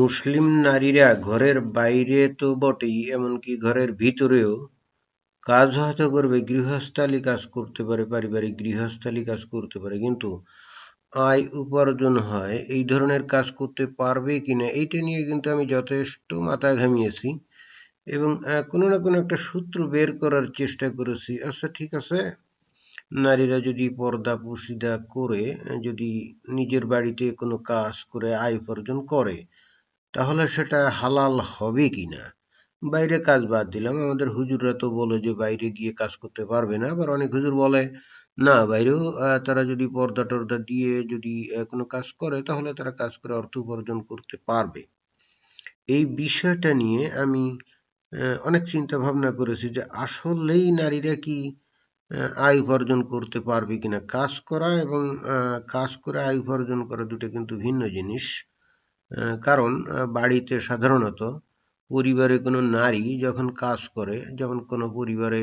মুসলিম নারীরা ঘরের বাইরে তো বটেই, এমনকি ঘরের ভিতরেও কাজ হয়তো করবে, গৃহস্থালী কাজ করতে পারে, পারিবারিক গৃহস্থালী কাজ করতে পারে, কিন্তু আয় উপার্জন হয়, এই ধরনের কাজ করতে পারবে কিনা, এইটা নিয়ে কিন্তু আমি যথেষ্ট মাথা ঘামিয়েছি এবং কোনো না কোনো একটা সূত্র বের করার চেষ্টা করেছি। আচ্ছা ঠিক আছে? নারীরা যদি পর্দা পুশিদা করে, যদি নিজের বাড়িতে কোনো কাজ করে, আয় উপার্জন করে তাহলে সেটা হালাল হবে কিনা বাইরে কাজ বাদ দিলাম। আমাদের হুজুররা তো বলে যে বাইরে গিয়ে কাজ করতে পারবে না। আবার অনেক হুজুর বলে, না, বাইরেও তারা যদি পর্দা টর্দা দিয়ে যদি কোনো কাজ করে, তাহলে তারা কাজ করে অর্থ উপার্জন করতে পারবে। এই বিষয়টা নিয়ে আমি অনেক চিন্তা ভাবনা করেছি যে আসলেই নারীরা কি আয় উপার্জন করতে পারবে কিনা? কাজ করা এবং কাজ করে আয় উপার্জন করা দুটো কিন্তু ভিন্ন জিনিস। কারণ বাড়িতে সাধারণত পরিবারে কোনো নারী যখন কাজ করে যেমন কোনো পরিবারে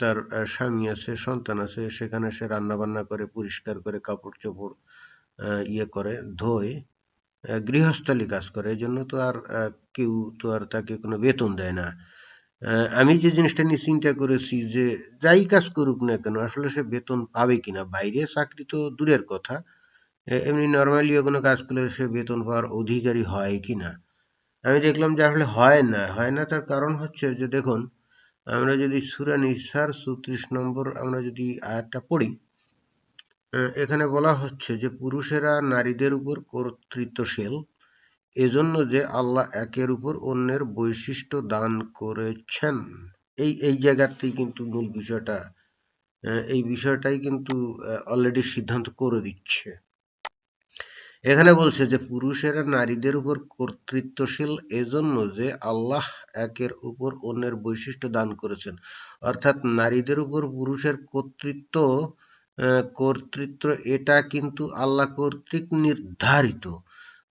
তার স্বামী আছে, সন্তান আছে, সেখানে সে রান্না বান্না করে, পরিষ্কার করে কাপড় চোপড় ইয়ে করে, ধোয় গৃহস্থালী কাজ করে এই জন্য তো আর কেউ তো আর তাকে কোনো বেতন দেয় না। আমি যে জিনিসটা নিয়ে চিন্তা করেছি যে, যাই কাজ করুক না কেন, আসলে সে বেতন পাবে কিনা, বাইরে চাকরি তো দূরের কথা এমনি নর্মালিও কোনো কাজ করলে সে বেতন পাওয়ার অধিকারী হয় কিনা আমি দেখলাম যে আসলে হয় না হয় না তার কারণ হচ্ছে যে দেখুন, আমরা যদি সুরা নিসার চৌত্রিশ নম্বর আমরা যদি আয়াতটা পড়ি এখানে বলা হচ্ছে যে পুরুষেরা নারীদের উপর কর্তৃত্বশীল, এজন্য যে আল্লাহ একের উপর অন্যের বৈশিষ্ট্য দান করেছেন। এই এই জায়গাতেই কিন্তু মূল বিষয়টা এই বিষয়টাই কিন্তু অলরেডি সিদ্ধান্ত করে দিচ্ছে। এখানে বলছে যে, পুরুষেরা নারীদের উপর কর্তৃত্বশীল এজন্য যে আল্লাহ একের উপর অন্যের বৈশিষ্ট্য দান করেছেন। অর্থাৎ নারীদের উপর পুরুষের কর্তৃত্ব কর্তৃত্ব, এটা কিন্তু আল্লাহ কর্তৃক নির্ধারিত।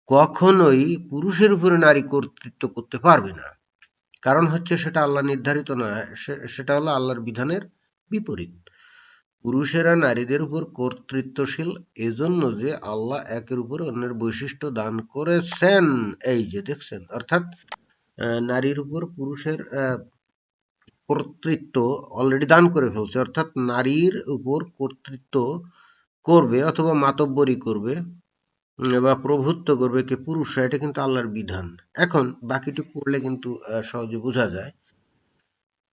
কখনোই পুরুষের উপরে নারী কর্তৃত্ব করতে পারবে না। কারণ হচ্ছে সেটা আল্লাহ নির্ধারিত নয় সেটা হলো আল্লাহর বিধানের বিপরীত। পুরুষেরা নারীদের উপর কর্তৃত্বশীল এজন্য যে আল্লাহ একের উপর অন্যের বৈশিষ্ট্য দান করেছেন। এই যে দেখছেন, অর্থাৎ নারীর উপর পুরুষের কর্তৃত্ব অলরেডি দান করে ফেলছে। অর্থাৎ নারীর উপর কর্তৃত্ব করবে অথবা মাতব্বরি করবে বা প্রভুত্ব করবে কে পুরুষরা, এটা কিন্তু আল্লাহর বিধান। এখন বাকিটুকু পড়লে কিন্তু সহজে বোঝা যায়।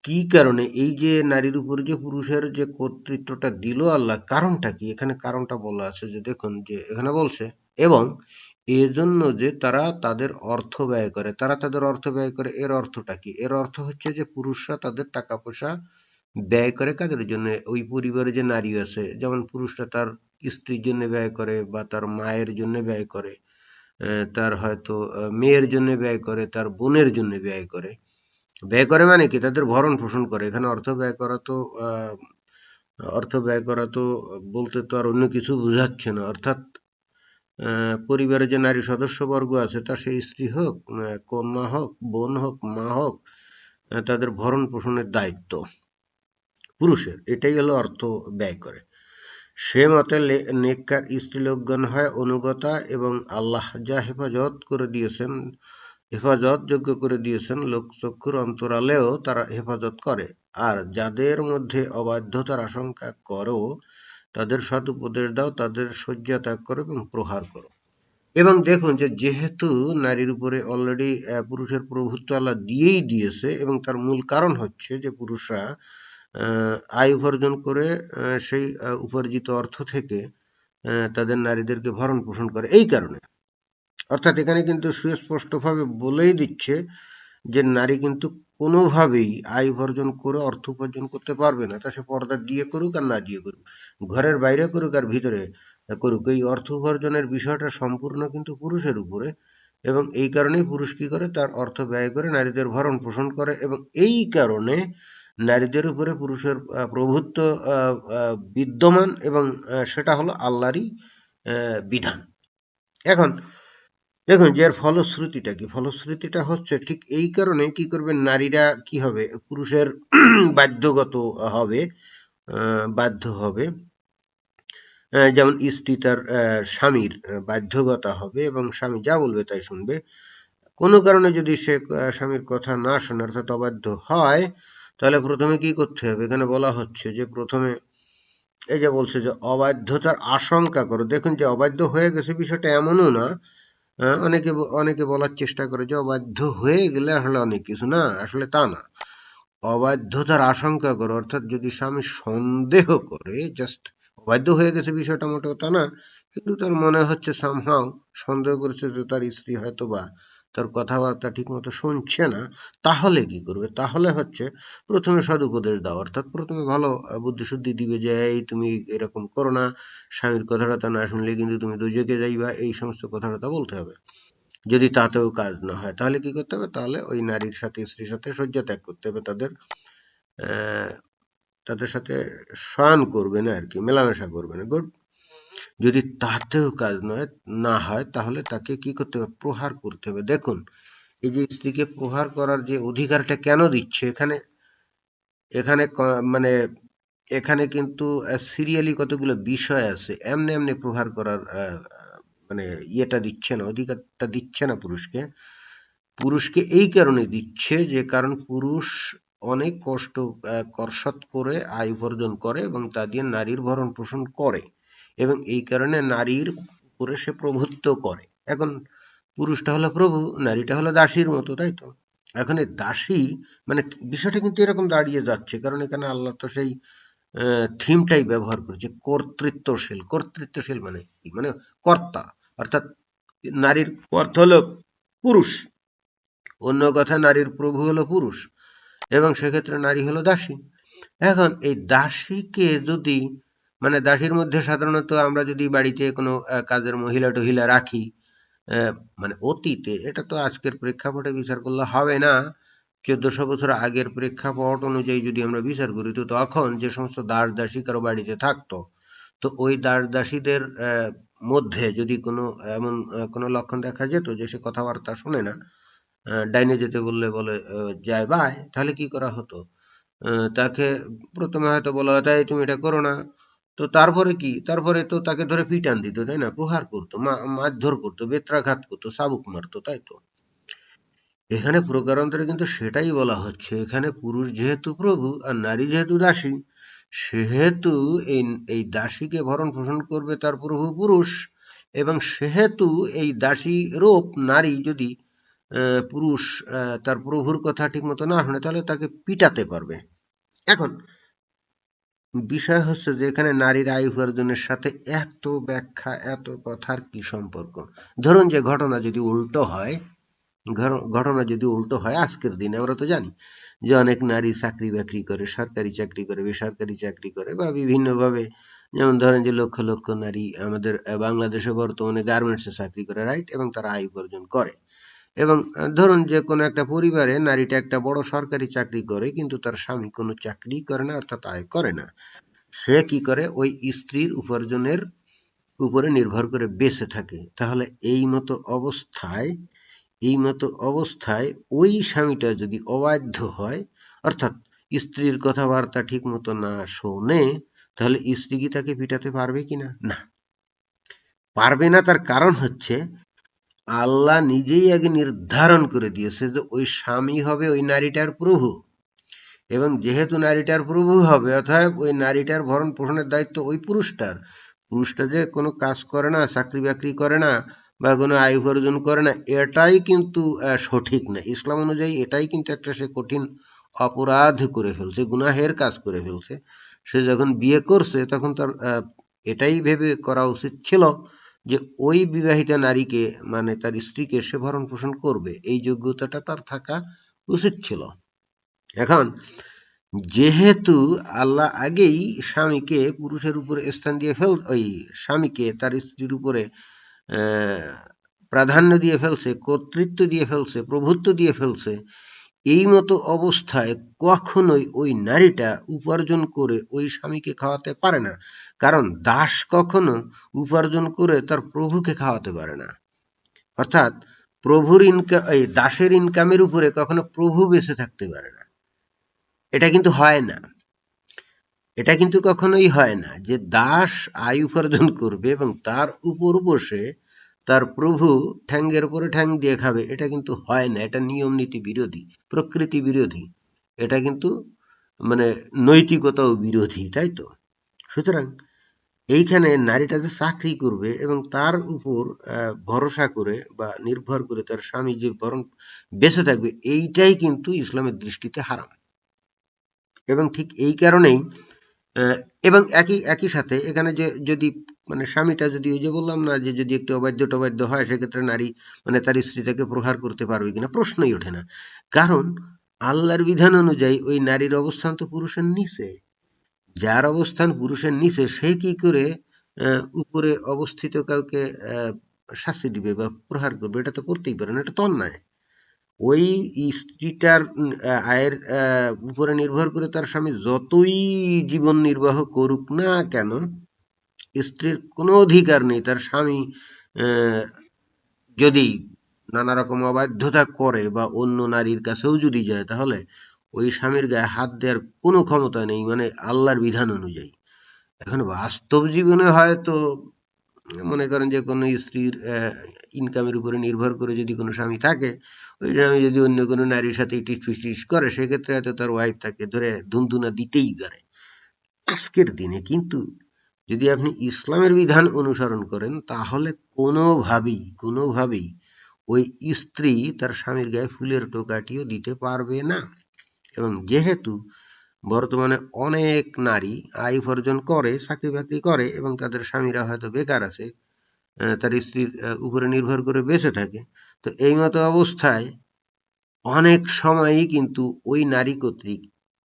কি কারণে? এই যে নারীর উপর যে পুরুষের যে কর্তৃত্বটা দিল আল্লাহ, কারণটা কি? এখানে কারণটা বলা আছে যে, দেখুন যে এখানে বলছে, এবং এজন্য যে তারা তাদের অর্থ ব্যয় করে, তারা তাদের অর্থ ব্যয় করে, এর অর্থটা কি? এর অর্থ হচ্ছে যে পুরুষরা তাদের টাকা পয়সা ব্যয় করে কাদের জন্য? ওই পরিবারে যে নারী আছে, যেমন পুরুষরা তার স্ত্রীর জন্য ব্যয় করে বা তার মায়ের জন্য ব্যয় করে তার হয়তো মেয়ের জন্য ব্যয় করে, তার বোনের জন্য ব্যয় করে। ব্যয় করে মানে কি? তাদের ভরণ পোষণ করে। এখানে অর্থ ব্যয় করা তো অর্থ ব্যয় করা তো বলতে তো আর অন্য কিছু বোঝাচ্ছে না। অর্থাৎ পরিবারে যে নারী সদস্যবর্গ আছে, তা সে স্ত্রী হোক কন্যা হোক, বোন হোক, মা হোক তাদের ভরণ পোষণের দায়িত্ব। পুরুষের, এটাই হলো অর্থ ব্যয় করে। সে মতে নেককার স্ত্রীলোকগণ হয় অনুগতা এবং আল্লাহ যা হেফাজত করে দিয়েছেন হেফাজত যোগ্য করে দিয়েছেন লোকচক্ষুর অন্তরালেও তারা হেফাজত করে। আর যাদের মধ্যে অবাধ্যতার আশঙ্কা করো, তাদের সৎ উপদেশ দাও, তাদের শয্যা ত্যাগ করো এবং প্রহার করো। এবং দেখুন যে যেহেতু নারীর উপরে অলরেডি পুরুষের প্রভুত্ব আল্লাহ দিয়েই দিয়েছে এবং তার মূল কারণ হচ্ছে যে পুরুষরা আয় উপার্জন করে সেই উপার্জিত অর্থ থেকে তাদের নারীদেরকে ভরণ পোষণ করে। এই কারণে অর্থাৎ এখানে কিন্তু সুস্পষ্টভাবে বলেই দিচ্ছে যে নারী কিন্তু কোনোভাবেই আয় উপার্জন করে অর্থ উপার্জন করতে পারবে না। তা সে পর্দা দিয়ে করুক আর না দিয়ে করুক, ঘরের বাইরে করুক আর ভিতরে করুক। এই অর্থ উপার্জনের বিষয়টা সম্পূর্ণ কিন্তু পুরুষের উপরে এবং এই কারণেই পুরুষ কি করে? তার অর্থ ব্যয় করে নারীদের ভরণ পোষণ করে এবং এই কারণে নারীদের উপরে পুরুষের প্রভুত্ব বিদ্যমান এবং সেটা হলো আল্লাহরই বিধান। এখন দেখুন যে ফলশ্রুতিটা কি? ফলশ্রুতিটা হচ্ছে ঠিক এই কারণে কি করবে নারীরা কি হবে? পুরুষের বাধ্যগত হবে বাধ্য হবে। যেমন স্ত্রী তার স্বামীর বাধ্যগতা হবে এবং স্বামী যা বলবে তাই শুনবে। কোনো কারণে যদি সে স্বামীর কথা না শোনে অর্থাৎ অবাধ্য হয়, তাহলে প্রথমে কি করতে হবে? এখানে বলা হচ্ছে যে প্রথমে এই যে বলছে যে অবাধ্যতার আশঙ্কা করো। দেখুন যে অবাধ্য হয়ে গেছে বিষয়টা এমনও না অনেকে অনেকে বলার চেষ্টা করে যে অবাধ্য হয়ে গেলে আসলে অনেক কিছু না, আসলে তা না। অবাধ্যতার আশঙ্কা করে, অর্থাৎ যদি স্বামী সন্দেহ করে জাস্ট অবাধ্য হয়ে গেছে বিষয়টা মোটেও তা না, কিন্তু তার মনে হচ্ছে সামহাও সন্দেহ করেছে যে তার স্ত্রী হয়তো বা তার কথাবার্তা ঠিক মতো শুনছে না, তাহলে কি করবে? তাহলে হচ্ছে প্রথমে সদুপদেশ দাও। অর্থাৎ প্রথমে ভালো বুদ্ধিশুদ্ধি দিবে যে, এই তুমি এরকম করো না, স্বামীর কথাটা না শুনলে কিন্তু তুমি দুজকে যাইবা, এই সমস্ত কথাটা বলতে হবে। যদি তাতেও কাজ না হয়, তাহলে কি করতে হবে? তাহলে ওই নারীর সাথে, স্ত্রীর সাথে শয্যা ত্যাগ করতে হবে। তাদের তাদের সাথে শয়ন করবে না আর কি, মেলামেশা করবে না। গুড। যদি তাতেও কাজ নয়, না হয়, তাহলে তাকে কি করতে হবে? প্রহার করতে হবে। দেখুন, এই যে স্ত্রীকে প্রহার করার যে অধিকারটা কেন দিচ্ছে? এখানে এখানে মানে এখানে কিন্তু সিরিয়ালি কতগুলো বিষয় আছে। এমনি এমনি প্রহার করার মানে ইয়েটা দিচ্ছে না, অধিকারটা দিচ্ছে না পুরুষকে। পুরুষকে এই কারণে দিচ্ছে যে, কারণ পুরুষ অনেক কষ্ট করে, আয় উপার্জন করে এবং তা দিয়ে নারীর ভরণ পোষণ করে। এবং এই কারণে নারীর উপরে সে প্রভুত্ব করে। এখন পুরুষটা হলো প্রভু, নারীটা হলো দাসীর মতো, তাই তো? এখন এই দাসী মানে বিষয়টা কিন্তু এরকম দাঁড়িয়ে যাচ্ছে, কারণ এখানে আল্লাহ তো সেই থিমটাই ব্যবহার করেছে, কর্তৃত্বশীল। কর্তৃত্বশীল মানে কি? মানে কর্তা। অর্থাৎ নারীর অর্থ হলো পুরুষ। অন্য কথা, নারীর প্রভু হলো পুরুষ এবং সেক্ষেত্রে নারী হলো দাসী। এখন এই দাসীকে যদি মানে দাসীর মধ্যে সাধারণত আমরা যদি বাড়িতে কোনো কাজের মহিলা টহিলা রাখি মানে অতীতে, এটা তো আজকের প্রেক্ষাপটে বিচার করলে হবে না। চোদ্দশো বছর আগের প্রেক্ষাপট অনুযায়ী যদি আমরা বিচার করি, তো তখন যে সমস্ত দাস দাসী কারও বাড়িতে থাকতো, তো ওই দাস দাসীদের মধ্যে যদি কোনো, এমন কোনো লক্ষণ দেখা যেত যে সে কথাবার্তা শোনে না ডাইনে যেতে বললে বলে যায় বাই, তাহলে কি করা হতো? তাকে প্রথমে হয়তো বলা হতো, "এই তুমি এটা করো না। তো তারপরে কি? তারপরে তো তাকে ধরে পিটান দিত, তাই না? প্রহার করতো মারধর করতো, বেত্রাঘাত করতো চাবুক মারতো, তাই তো? এখানে প্রকারান্তরে কিন্তু সেটাই বলা হচ্ছে, এখানে পুরুষ যেহেতু প্রভু আর নারী যেহেতু দাসী, সেহেতু এই এই দাসীকে ভরণ পোষণ করবে তার প্রভু পুরুষ, এবং সেহেতু এই দাসী রূপ নারী যদি পুরুষ তার প্রভুর কথা ঠিক মতো না শুনে, তাহলে তাকে পিটাতে পারবে। এখন বিষয় হচ্ছে যে এখানে নারীর আয় উপার্জনের সাথে এত ব্যাখ্যা, এত কথার কি সম্পর্ক? ধরুন যে ঘটনা যদি উল্টো হয় ঘটনা যদি উল্টো হয়, আজকের দিনে আমরা তো জানি যে অনেক নারী চাকরি বাকরি করে, সরকারি চাকরি করে, বেসরকারি চাকরি করে বা বিভিন্নভাবে যেমন ধরেন যে লক্ষ লক্ষ নারী আমাদের, বাংলাদেশে বর্তমানে গার্মেন্টসে চাকরি করে রাইট এবং তারা আয় উপার্জন করে। এবং ধরুন যে কোনো একটা পরিবারে নারীটা একটা বড় সরকারি চাকরি করে, কিন্তু তার স্বামী কোনো চাকরি করে না, অর্থাৎ আয় করে না। সে কি করে? ওই স্ত্রীর উপার্জনের উপরে নির্ভর করে বেঁচে থাকে। তাহলে এই মতো অবস্থায়, এই মতো অবস্থায় ওই স্বামীটা যদি অবাধ্য হয়, অর্থাৎ স্ত্রীর কথাবার্তা ঠিক মতো না শোনে, তাহলে স্ত্রী কি তাকে পিটাতে পারবে কিনা? না। পারবে না তার কারণ হচ্ছে আল্লাহ নিজেই আগে নির্ধারণ করে দিয়েছে যে ওই স্বামী হবে ওই নারীটার প্রভু। এবং যেহেতু নারীটার প্রভু হবে অর্থাৎ ওই নারীটার ভরণ পোষণের দায়িত্ব ওই পুরুষটার। পুরুষটা যে কোনো কাজ করে না, চাকরি বাকরি করে না, বা কোনো আয় উপার্জন করে না, এটাই কিন্তু সঠিক না। ইসলাম অনুযায়ী এটাই কিন্তু একটা সে কঠিন অপরাধ করে ফেলছে, গুনাহের কাজ করে ফেলছে। সে যখন বিয়ে করছে, তখন তার এটাই ভেবে করা উচিত ছিল যে ওই বিবাহিতা নারীকে মানে তার স্ত্রীকে সে ভরণ পোষণ করবে, এই যোগ্যতাটা তার থাকা উচিত ছিল। এখন, যেহেতু আল্লাহ আগেই স্বামীকে পুরুষের উপরে স্থান দিয়ে ফেল, ওই স্বামীকে তার স্ত্রীর উপরে প্রাধান্য দিয়ে ফেলছে, কর্তৃত্ব দিয়ে ফেলছে, প্রভুত্ব দিয়ে ফেলছে এই মতো অবস্থায় কখনোই ওই নারীটা উপার্জন করে ওই স্বামীকে খাওয়াতে পারে না। কারণ দাস কখনো উপার্জন করে তার প্রভুকে খাওয়াতে পারে না। অর্থাৎ প্রভুর ইনকাম এই দাসের ইনকামের উপরে কখনো প্রভু বেঁচে থাকতে পারে না। এটা কিন্তু হয় না। এটা কিন্তু কখনোই হয় না যে দাস আয় উপার্জন করবে এবং তার উপর বসে তার প্রভু ঠ্যাঙ্গের উপরে ঠ্যাং দিয়ে খাবে, এটা কিন্তু হয় না, এটা নিয়ম নীতি বিরোধী, প্রকৃতি বিরোধী, এটা কিন্তু মানে নৈতিকতাও বিরোধী, তাই তো? সুতরাং এইখানে নারীটা যে চাকরি করবে এবং তার উপর ভরসা করে বা নির্ভর করে তার স্বামী যে বরং বেঁচে থাকবে, এইটাই কিন্তু ইসলামের দৃষ্টিতে হারাম। এবং ঠিক এই কারণেই এবং একই একই সাথে এখানে যে, যদি মানে স্বামীটা যদি ওই যে বললাম না যে যদি একটু অবাধ্য টবাধ্য হয়, সেক্ষেত্রে নারী মানে তার স্ত্রী তাকে প্রহার করতে পারবে কিনা প্রশ্নই ওঠে না। কারণ আল্লাহর বিধান অনুযায়ী ওই নারীর অবস্থান তো পুরুষের নিচে। যার অবস্থান পুরুষের নিচে, সে কি করে উপরে অবস্থিত কাউকে শাস্তি দিবে বা প্রহার করবে, এটা তো করতেই পারে না, এটা তো অন্যায়। ওই স্ত্রীটার আয়ের উপরে নির্ভর করে তার স্বামী যতই জীবন নির্বাহ করুক না কেন, স্ত্রীর কোনো অধিকার নেই। তার স্বামী যদি নানা রকম অবাধ্যতা করে বা অন্য নারীর কাছেও যদি যায়, তাহলে ওই স্বামীর গায়ে হাত দেওয়ার কোনো ক্ষমতা নেই মানে আল্লাহর বিধান অনুযায়ী। এখন বাস্তব জীবনে হয়তো মনে করেন যে কোনো স্ত্রীর ইনকামের উপরে নির্ভর করে যদি কোনো স্বামী থাকে ওই স্বামী যদি অন্য কোনো নারীর সাথে টিস ফিস করে, সেক্ষেত্রে হয়তো তার ওয়াইফ তাকে ধরে ধুমধুনা দিতেই পারে। আজকের দিনে কিন্তু যদি আপনি ইসলামের বিধান অনুসরণ করেন, তাহলে কোনোভাবেই কোনোভাবেই ওই স্ত্রী তার স্বামীর গায়ে ফুলের টোকাটিও দিতে পারবে না। এবং যেহেতু বর্তমানে অনেক নারী আয় উপার্জন করে চাকরি বাকরি করে, এবং তাদের স্বামীরা হয়তো বেকার আছে তার স্ত্রীর উপরে নির্ভর করে বেঁচে থাকে। তো এই মতো অবস্থায় অনেক সময়ই কিন্তু ওই নারী কর্তৃক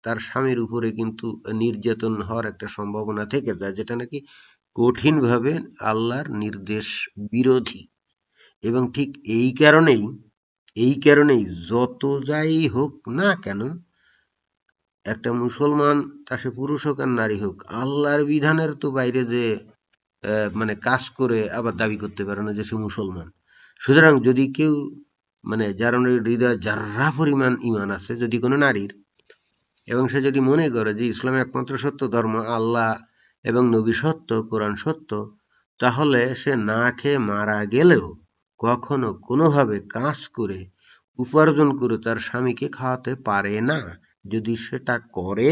তার স্বামীর উপরে কিন্তু নির্যাতন হওয়ার একটা সম্ভাবনা থেকে যায়, যেটা নাকি কঠিনভাবে আল্লাহর নির্দেশ বিরোধী। এবং ঠিক এই কারণেই এই কারণেই যত যাই হোক না কেন, একটা মুসলমান, তা সে পুরুষ হোক আর নারী হোক, আল্লাহর বিধানের তো বাইরে যে মানে কাজ করে আবার দাবি করতে পারে না যে সে মুসলমান। সুতরাং যদি কেউ মানে যার হৃদয় যার্রা পরিমাণ ইমান আছে, যদি কোনো নারীর, এবং সে যদি মনে করে যে ইসলাম একমাত্র সত্য, ধর্ম আল্লাহ এবং নবী সত্য, কোরআন সত্য, তাহলে সে না খেয়ে মারা গেলেও কখনো কোনোভাবে কাজ করে, উপার্জন করে তার স্বামীকে খাওয়াতে পারে না। যদি সেটা করে,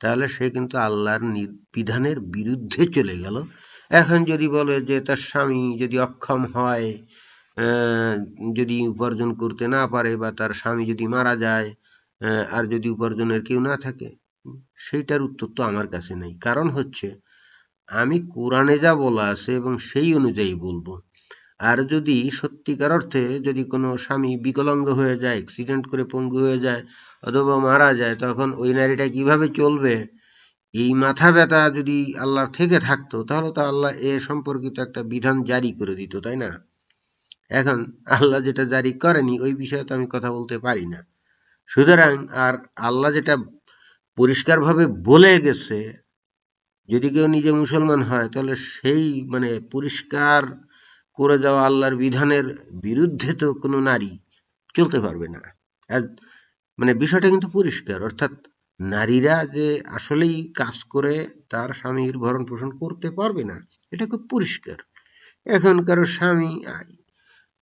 তাহলে সে কিন্তু আল্লাহর বিধানের বিরুদ্ধে চলে গেল। এখন যদি বলে যে তার স্বামী যদি অক্ষম হয় যদি উপার্জন করতে না পারে বা তার স্বামী যদি মারা যায় আর যদি উপার্জনের কেউ না থাকে, সেইটার উত্তর তো আমার কাছে নেই। কারণ হচ্ছে, আমি কোরআনে যা বলা আছে এবং সেই অনুযায়ী বলব। আর যদি সত্যিকার অর্থে যদি কোনো স্বামী বিকলাঙ্গ হয়ে যায় অ্যাক্সিডেন্ট করে পঙ্গু হয়ে যায় অথবা মারা যায়, তখন ওই নারীটা কীভাবে চলবে? এই মাথা ব্যথা যদি আল্লাহর থেকে থাকতো, তাহলে তো আল্লাহ এ সম্পর্কিত একটা বিধান জারি করে দিত, তাই না? এখন আল্লাহ যেটা জারি করেনি, ওই বিষয়ে তো আমি কথা বলতে পারি না। সুতরাং আর আল্লাহ যেটা পরিষ্কারভাবে বলে গেছে, যদি কেউ নিজে মুসলমান হয়, তাহলে সেই মানে পরিষ্কার করে দেওয়া আল্লাহর বিধানের বিরুদ্ধে তো কোনো নারী চলতে পারবে না। মানে বিষয়টা কিন্তু পরিষ্কার, অর্থাৎ নারীরা যে আসলেই কাজ করে, তার স্বামীর ভরণ পোষণ করতে পারবে না, এটা খুব পরিষ্কার। এখন কারও স্বামী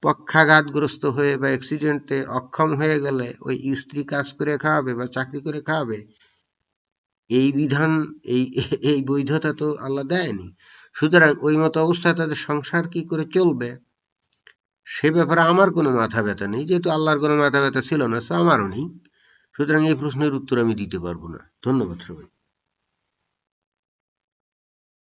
পক্ষাঘাতগ্রস্ত হয়ে বা অ্যাক্সিডেন্টে অক্ষম হয়ে গেলে ওই স্ত্রী কাজ করে খাওয়াবে বা চাকরি করে খাওয়াবে, এই বিধান, এই এই বৈধতা তো আল্লাহ দেয়নি। সুতরাং ওই মতো অবস্থায় তাদের সংসার কি করে চলবে, সে ব্যাপারে আমার কোনো মাথা ব্যথা নেই, যেহেতু আল্লাহর কোনো মাথা ব্যথা ছিল না সো আমারও নেই। সুতরাং এই প্রশ্নের উত্তর আমি দিতে পারব না। ধন্যবাদ সবাই